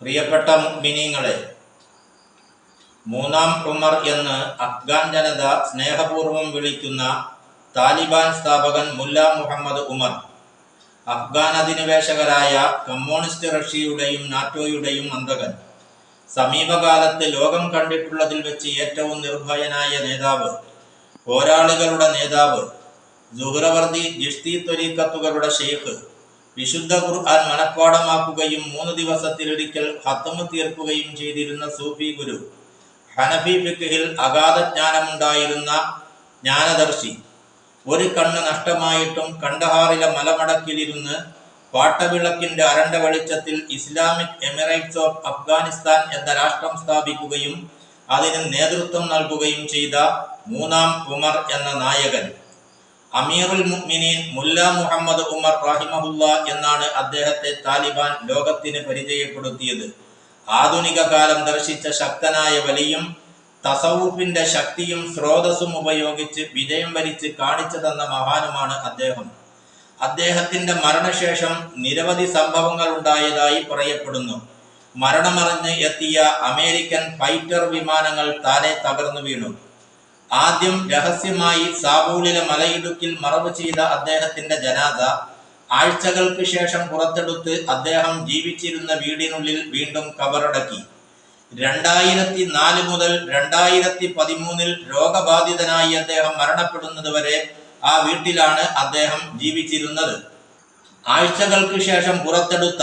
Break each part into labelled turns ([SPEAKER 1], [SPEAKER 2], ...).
[SPEAKER 1] പ്രിയപ്പെട്ട മിനിങ്ങളെ മൂന്നാം ഉമർ എന്ന് അഫ്ഗാൻ ജനത സ്നേഹപൂർവം വിളിക്കുന്ന താലിബാൻ സ്ഥാപകൻ മുല്ല മുഹമ്മദ് ഉമർ അഫ്ഗാൻ അധിനിവേശകരായ കമ്മ്യൂണിസ്റ്റ് റഷ്യയുടെയും നാറ്റോയുടെയും അന്തകൻ സമീപകാലത്ത് ലോകം കണ്ടിട്ടുള്ളതിൽ വെച്ച് ഏറ്റവും നിർഭയനായ നേതാവ് പോരാളികളുടെ നേതാവ് ജുഹ്റവർദി ജിഷ്തി ത്വരീക്കത്തുകളുടെ ഷെയ്ഖ് വിശുദ്ധ ഖുർആൻ മനഃപ്പാടമാക്കുകയും മൂന്ന് ദിവസത്തിലൊരിക്കൽ ഹത്തമ് തീർക്കുകയും ചെയ്തിരുന്ന സൂഫി ഗുരു ഹനഫി ഫിഖിൽ അഗാധ ജ്ഞാനമുണ്ടായിരുന്ന ജ്ഞാനദർശി. ഒരു കണ്ണ് നഷ്ടമായിട്ടും കണ്ടഹാറിലെ മലമടക്കിലിരുന്ന് പാട്ടവിളക്കിന്റെ അരണ്ട വെളിച്ചത്തിൽ ഇസ്ലാമിക് എമിറേറ്റ്സ് ഓഫ് അഫ്ഗാനിസ്ഥാൻ എന്ന രാഷ്ട്രം സ്ഥാപിക്കുകയും അതിന് നേതൃത്വം നൽകുകയും ചെയ്ത മൂന്നാം ഉമർ എന്ന നായകൻ. അമീറുൽ മുഅ്മിനീൻ മുല്ല മുഹമ്മദ് ഉമർ റാഹിമഹുല്ല എന്നാണ് അദ്ദേഹത്തെ താലിബാൻ ലോകത്തിന് പരിചയപ്പെടുത്തിയത്. ആധുനിക കാലം ദർശിച്ച ശക്തനായ വലിയും തസവുഫിന്റെ ശക്തിയും സ്രോതസ്സും ഉപയോഗിച്ച് വിജയം വരിച്ച് കാണിച്ചു തന്ന മഹാനുമാണ് അദ്ദേഹം. അദ്ദേഹത്തിന്റെ മരണശേഷം നിരവധി സംഭവങ്ങൾ ഉണ്ടായതായി പറയപ്പെടുന്നു. മരണമറിഞ്ഞ് എത്തിയ അമേരിക്കൻ ഫൈറ്റർ വിമാനങ്ങൾ താനെ തകർന്നു വീണു. ആദ്യം രഹസ്യമായി സാബൂളിലെ മലയിടുക്കിൽ മറവ് ചെയ്ത അദ്ദേഹത്തിന്റെ ജനാദ ആഴ്ചകൾക്ക് ശേഷം പുറത്തെടുത്ത് അദ്ദേഹം ജീവിച്ചിരുന്ന വീടിനുള്ളിൽ വീണ്ടും കബറടക്കി. രണ്ടായിരത്തി നാല് മുതൽ രണ്ടായിരത്തി പതിമൂന്നിൽ രോഗബാധിതനായി അദ്ദേഹം മരണപ്പെടുന്നത് വരെ ആ വീട്ടിലാണ് അദ്ദേഹം ജീവിച്ചിരുന്നത്. ആഴ്ചകൾക്ക് ശേഷം പുറത്തെടുത്ത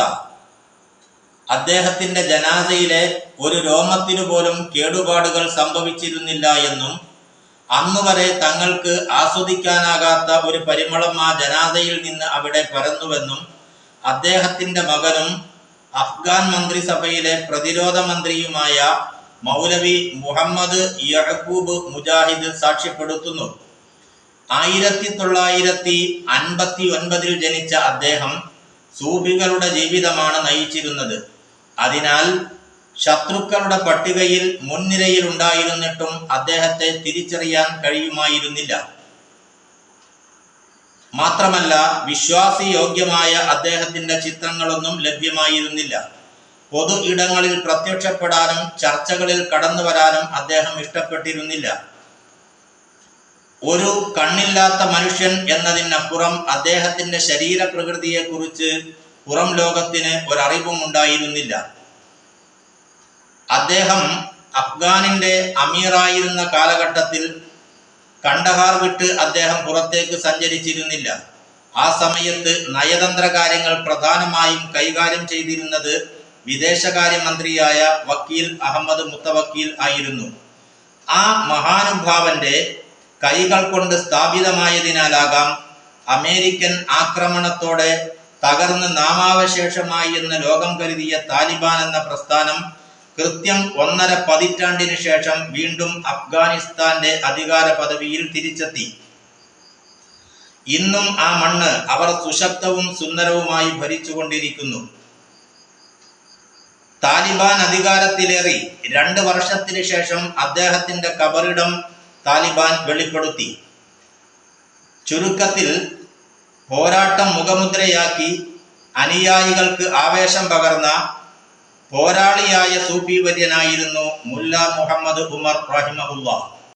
[SPEAKER 1] അദ്ദേഹത്തിന്റെ ജനാസയിലെ ഒരു രോമത്തിനു പോലും കേടുപാടുകൾ സംഭവിച്ചിരുന്നില്ല എന്നും അന്നുവരെ തങ്ങൾക്ക് ആസ്വദിക്കാനാകാത്ത ഒരു പരിമളം ആ ജനാദയിൽ നിന്ന് അവിടെ പരന്നുവെന്നും അദ്ദേഹത്തിന്റെ മകനും അഫ്ഗാൻ മന്ത്രിസഭയിലെ പ്രതിരോധ മന്ത്രിയുമായ മൗലവി മുഹമ്മദ് യഹബൂബ് മുജാഹിദ് സാക്ഷ്യപ്പെടുത്തുന്നു. ആയിരത്തി തൊള്ളായിരത്തി അൻപത്തി ഒൻപതിൽ ജനിച്ച അദ്ദേഹം സൂഫികളുടെ ജീവിതമാണ് നയിച്ചിരുന്നത്. അതിനാൽ ശത്രുക്കളുടെ പട്ടികയിൽ മുൻനിരയിൽ ഉണ്ടായിരുന്നിട്ടും അദ്ദേഹത്തെ തിരിച്ചറിയാൻ കഴിയുമായിരുന്നില്ല. മാത്രമല്ല വിശ്വാസി യോഗ്യമായ അദ്ദേഹത്തിന്റെ ചിത്രങ്ങളൊന്നും ലഭ്യമായിരുന്നില്ല. പൊതു ഇടങ്ങളിൽ പ്രത്യക്ഷപ്പെടാനും ചർച്ചകളിൽ കടന്നു വരാനും അദ്ദേഹം ഇഷ്ടപ്പെട്ടിരുന്നില്ല. ഒരു കണ്ണില്ലാത്ത മനുഷ്യൻ എന്നതിനപ്പുറം അദ്ദേഹത്തിന്റെ ശരീരപ്രകൃതിയെക്കുറിച്ച് പുറം ലോകത്തിന് ഒരറിവും ഉണ്ടായിരുന്നില്ല. അദ്ദേഹം അഫ്ഗാനിന്റെ അമീറായിരുന്ന കാലഘട്ടത്തിൽ കണ്ടഹാർ വിട്ട് അദ്ദേഹം പുറത്തേക്ക് സഞ്ചരിച്ചിരുന്നില്ല. ആ സമയത്ത് നയതന്ത്ര കാര്യങ്ങൾ പ്രധാനമായും കൈകാര്യം ചെയ്തിരുന്നത് വിദേശകാര്യമന്ത്രിയായ വക്കീൽ അഹമ്മദ് മുത്തവക്കീൽ ആയിരുന്നു. ആ മഹാനുഭാവന്റെ കൈകൾ കൊണ്ട് സ്ഥാപിതമായതിനാലാകാം അമേരിക്കൻ ആക്രമണത്തോടെ തകർന്ന് നാമാവശേഷമായി എന്ന് ലോകം കരുതിയ താലിബാൻ എന്ന പ്രസ്ഥാനം കൃത്യം ഒന്നര പതിറ്റാണ്ടിന് ശേഷം വീണ്ടും അഫ്ഗാനിസ്ഥാന്റെ അധികാര പദവിയിൽ തിരിച്ചെത്തി. ഇന്നും ആ മണ്ണ് അവർ സുശക്തവും സുന്ദരവുമായി ഭരിച്ചുകൊണ്ടിരിക്കുന്നു. താലിബാൻ അധികാരത്തിലേറി രണ്ട് വർഷത്തിന് ശേഷം അദ്ദേഹത്തിന്റെ കബറിടം താലിബാൻ വെളിപ്പെടുത്തി. ചുരുക്കത്തിൽ പോരാട്ടം മുഖമുദ്രയാക്കി അനുയായികൾക്ക് ആവേശം പകർന്ന പോരാളിയായ സൂഫി വര്യനായിരുന്നു മുല്ല മുഹമ്മദ് ഉമർ റഹിമഹുല്ല.